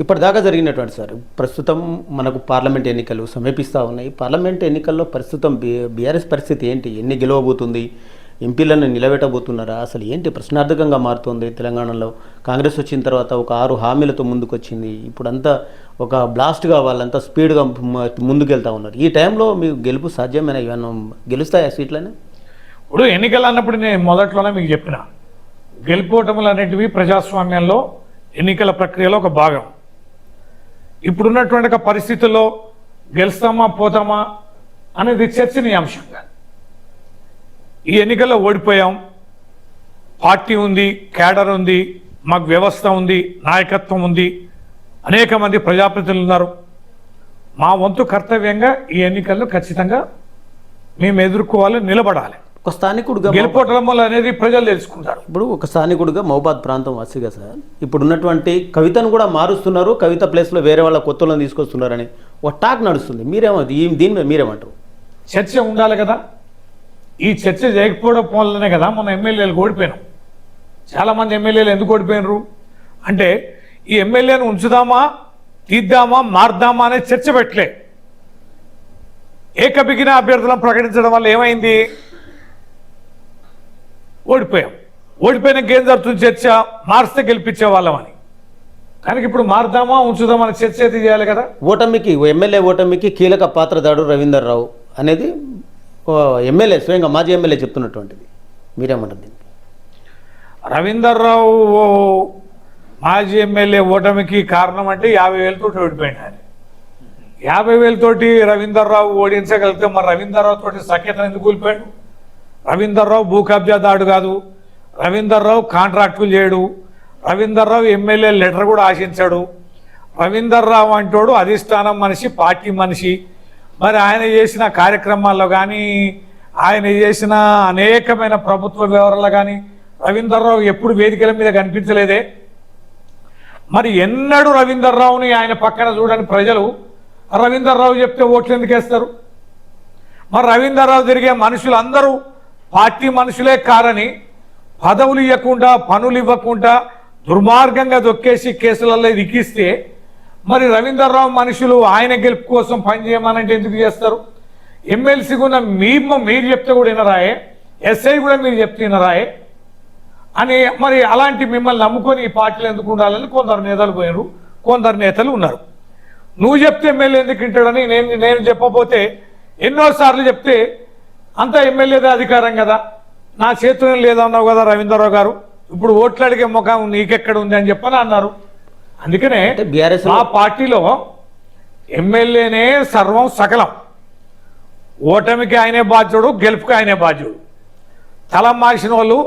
ఇప్పటిదాకా జరిగినటువంటి సార్ ప్రస్తుతం మనకు పార్లమెంట్ ఎన్నికలు సమీపిస్తూ ఉన్నాయి. పార్లమెంట్ ఎన్నికల్లో ప్రస్తుతం బి బీఆర్ఎస్ పరిస్థితి ఏంటి? ఎన్ని గెలవబోతుంది? ఎంపీలను నిలబెట్టబోతున్నారా? అసలు ఏంటి ప్రశ్నార్థకంగా మారుతుంది తెలంగాణలో? కాంగ్రెస్ వచ్చిన తర్వాత ఒక ఆరు హామీలతో ముందుకొచ్చింది. ఇప్పుడంతా ఒక బ్లాస్ట్గా వాళ్ళంతా స్పీడ్గా మ- ముందుకెళ్తా ఉన్నారు. ఈ టైంలో మీకు గెలుపు సాధ్యమైన? ఏమన్నా గెలుస్తాయా సీట్లని? ఇప్పుడు ఎన్నికలు అన్నప్పుడు నేను మొదట్లోనే మీకు చెప్పిన గెలుపోటములు అనేటివి ప్రజాస్వామ్యంలో ఎన్నికల ప్రక్రియలో ఒక భాగం. ఇప్పుడున్నటువంటి పరిస్థితుల్లో గెలుస్తామా పోతామా అనేది చర్చనీయాంశంగా. ఈ ఎన్నికల్లో ఓడిపోయాం. పార్టీ ఉంది క్యాడర్ ఉంది మాకు వ్యవస్థ ఉంది నాయకత్వం ఉంది. అనేక మంది ప్రజాప్రతినిధులు ఉన్నారు. మా వంతు కర్తవ్యంగా ఈ ఎన్నికల్లో ఖచ్చితంగా మేము ఎదుర్కోవాలి నిలబడాలి. ఒక స్థానికుడుగా గెలుపోటములు అనేది ప్రజలు తెలుసుకుంటారు. ఇప్పుడు ఒక స్థానికుడుగా మహబాద్ ప్రాంతం వాసిగా సార్. ఇప్పుడు ఉన్నటువంటి కవితను కూడా మారుస్తున్నారు కవిత ప్లేస్లో వేరే వాళ్ళ కొత్తలను తీసుకొస్తున్నారని ఒక టాక్ నడుస్తుంది. మీరేమో ఈ- దీని మీద మీరేమంటారు? చర్చ ఉండాలి కదా. ఈ చర్చ చేయకపోవడం వల్లనే కదా మన ఎమ్మెల్యేలు ఓడిపోయినాం. చాలామంది ఎమ్మెల్యేలు ఎందుకు ఓడిపోయినరు? అంటే ఈ ఎమ్మెల్యేను ఉంచుదామా తీద్దామా మార్దామా అనే చర్చ పెట్టలే. ఏకబిగిన అభ్యర్థులను ప్రకటించడం వల్ల ఏమైంది? ఓడిపోయాం. ఓడిపోయినాక ఏం జరుగుతుంది చర్చ మార్స్తే గెలిపించే వాళ్ళమని కానీ ఇప్పుడు మారుదామా ఉంచుదామా అనే చర్చ అయితే చేయాలి కదా. ఓటమికి ఓ ఎమ్మెల్యే ఓటమికి కీలక పాత్రదాడు రవీందర్ రావు అనేది ఓ ఎమ్మెల్యే స్వయంగా మాజీ ఎమ్మెల్యే చెప్తున్నటువంటిది. మీరేమంటారు దీనికి? రవీందర్ రావు మాజీ ఎమ్మెల్యే ఓటమికి కారణం అంటే యాభై వేలతోటి ఓడిపోయింది ఆయన యాభై వేలతోటి రవీందర్ రావు ఓడించగలిగితే మరి రవీందర్ రావు తోటి సఖ్యతను ఎందుకు కూలిపోయాడు? రవీందర్ రావు కబ్జా దాడు కాదు. రవీందర్ రావు కాంట్రాక్టులు చేయడు. రవీందర్ రావు ఎమ్మెల్యే లెటర్ కూడా ఆశించాడు. రవీందర్ రావు అధిష్టానం మనిషి పార్టీ మనిషి. మరి ఆయన చేసిన కార్యక్రమాల్లో కానీ ఆయన చేసిన అనేకమైన ప్రభుత్వ వివరాలు కానీ రవీందర్ రావు ఎప్పుడు వేదికల మీద కనిపించలేదే. మరి ఎన్నడూ రవీందర్ రావుని ఆయన పక్కన చూడని ప్రజలు రవీందర్ రావు చెప్తే ఓట్లు ఎందుకు వేస్తారు మరి రవీందర్ రావు తిరిగే మనుషులందరూ పార్టీ మనుషులే కారని పదవులు ఇవ్వకుండా పనులు ఇవ్వకుండా దుర్మార్గంగా దొక్కేసి కేసులలో ఇరికిస్తే మరి రవీందర్రావు మనుషులు ఆయన గెలుపు కోసం పనిచేయమనంటే ఎందుకు చేస్తారు? ఎమ్మెల్సీ కూడా మీ మీరు చెప్తే కూడా వినరాయే ఎస్ఐ కూడా మీరు చెప్తే వినరాయే అని మరి అలాంటి మిమ్మల్ని నమ్ముకొని ఈ పార్టీలు ఎందుకు ఉండాలని కొందరు నేతలు పోయారు కొందరు నేతలు ఉన్నారు. నువ్వు చెప్తే ఎమ్మెల్యే ఎందుకు వింటాడని నేను నేను చెప్పబోతే ఎన్నోసార్లు చెప్తే అంత ఎమ్మెల్యేదే అధికారం కదా. నా చేతిలో లేదన్నావు కదా రవీంద్రరావు గారు? ఇప్పుడు ఓట్లు అడిగే ముఖం నీకెక్కడ ఉంది అని చెప్పని అన్నారు. అందుకనే బీఆర్ఎస్ మా పార్టీలో ఎమ్మెల్యేనే సర్వం సకలం. ఓటమికి ఆయనే బాధ్యుడు గెలుపుకి ఆయనే బాధ్యుడు. తలం మార్చిన వాళ్ళు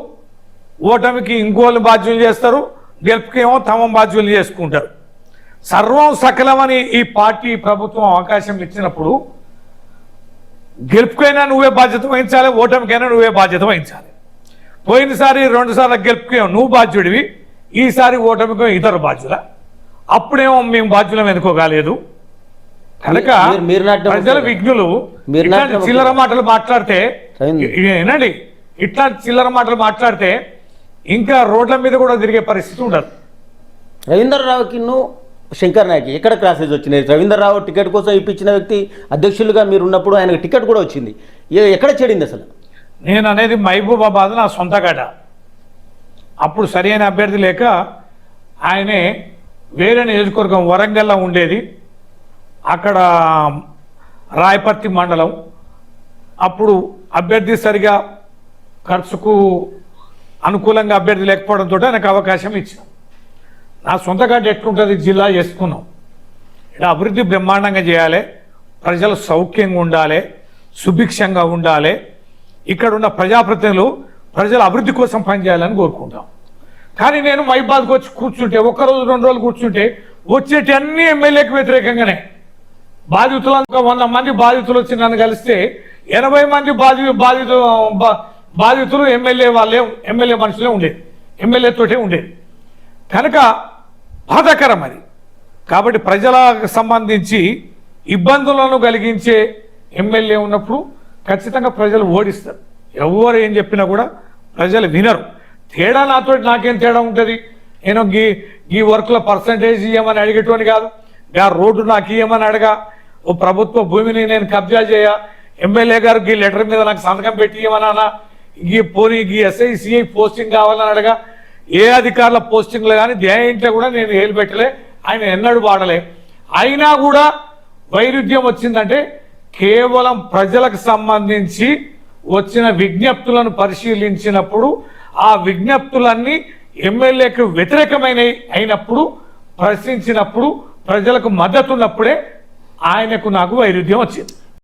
ఓటమికి ఇంకోళ్ళు బాధ్యులు చేస్తారు గెలుపుకి ఏమో తమ బాధ్యులు చేసుకుంటారు. సర్వం సకలమని ఈ పార్టీ ప్రభుత్వం అవకాశం ఇచ్చినప్పుడు గెలుపుకైనా నువ్వే బాధ్యత వహించాలి ఓటమికైనా నువ్వే బాధ్యత వహించాలి. పోయినసారి రెండు సార్లు గెలుపుకేమో నువ్వు బాధ్యుడివి ఈసారి ఓటమికి ఇతర బాధ్యుల? అప్పుడేమో మేము బాధ్యులం ఎన్నుకోగలేదు. కనుక ప్రజల విఘ్నులు చిల్లర మాటలు మాట్లాడితే వినండి ఇట్లాంటి చిల్లర మాటలు మాట్లాడితే ఇంకా రోడ్ల మీద కూడా తిరిగే పరిస్థితి ఉండదు. రవీందర్ రావుకి నువ్వు శంకర్ నాయక్ ఎక్కడ క్రాసెస్ వచ్చినాయి? రవీంద్రరావు టికెట్ కోసం ఇప్పించిన వ్యక్తి అధ్యక్షులుగా మీరు ఉన్నప్పుడు ఆయనకు టికెట్ కూడా వచ్చింది. ఏ- ఎక్కడ చెడింది అసలు? నేను అనేది మహబూబాబాద్ నా సొంత గడ అప్పుడు సరైన అభ్యర్థి లేక ఆయనే వేరే నియోజకవర్గం వరంగల్లో ఉండేది. అక్కడ రాయపర్తి మండలం. అప్పుడు అభ్యర్థి సరిగా ఖర్చుకు అనుకూలంగా అభ్యర్థి లేకపోవడంతో ఆయనకు అవకాశం ఇచ్చాం నా సొంత గడ్డ ఎట్లుంటుంది జిల్లా చేసుకున్నాం. ఇక్కడ అభివృద్ధి బ్రహ్మాండంగా చేయాలి. ప్రజలు సౌఖ్యంగా ఉండాలి. సుభిక్షంగా ఉండాలి. ఇక్కడ ఉన్న ప్రజాప్రతినిధులు ప్రజల అభివృద్ధి కోసం పనిచేయాలని కోరుకుంటాం. కానీ నేను మైబాద్కి వచ్చి కూర్చుంటే ఒక రోజు రెండు రోజులు కూర్చుంటే వచ్చేటి అన్ని ఎమ్మెల్యేకి వ్యతిరేకంగానే. బాధితులు ఒక వంద మంది బాధితులు వచ్చి నన్ను కలిస్తే ఎనభై మంది బాధి బాధితు బాధితులు ఎమ్మెల్యే వాళ్ళే ఎమ్మెల్యే మనుషులే ఉండేది ఎమ్మెల్యే తోటే ఉండేది కనుక బాధాకరం అది. కాబట్టి ప్రజలకు సంబంధించి ఇబ్బందులను కలిగించే ఎమ్మెల్యే ఉన్నప్పుడు ఖచ్చితంగా ప్రజలు ఓడిస్తారు. ఎవరు ఏం చెప్పినా కూడా ప్రజలు వినరు. తేడా నాతో నాకేం తేడా ఉంటుంది? నేను గీ ఈ వర్క్లో పర్సంటేజ్ ఇవ్వమని అడిగేటోని కాదు. ఆ రోడ్డు నాకు ఇవ్వమని అడగా. ఓ ప్రభుత్వ భూమిని నేను కబ్జా చేయ. ఎమ్మెల్యే గారు ఈ లెటర్ మీద నాకు సంతకం పెట్టి ఇవ్వమన్నా ఈ పోనీ ఈ ఎస్ఐ సిఐ పోస్టింగ్ కావాలని అడగా. ఏ అధికారుల పోస్టింగ్లు కానీ దేంట్లో కూడా నేను ఏలు పెట్టలే. ఆయన ఎన్నడూ వాడలే. అయినా కూడా వైరుధ్యం వచ్చిందంటే కేవలం ప్రజలకు సంబంధించి వచ్చిన విజ్ఞప్తులను పరిశీలించినప్పుడు ఆ విజ్ఞప్తులన్నీ ఎమ్మెల్యేకు వ్యతిరేకమైనవి అయినప్పుడు ప్రశ్నించినప్పుడు ప్రజలకు మద్దతున్నప్పుడే ఆయనకు నాకు వైరుధ్యం వచ్చింది.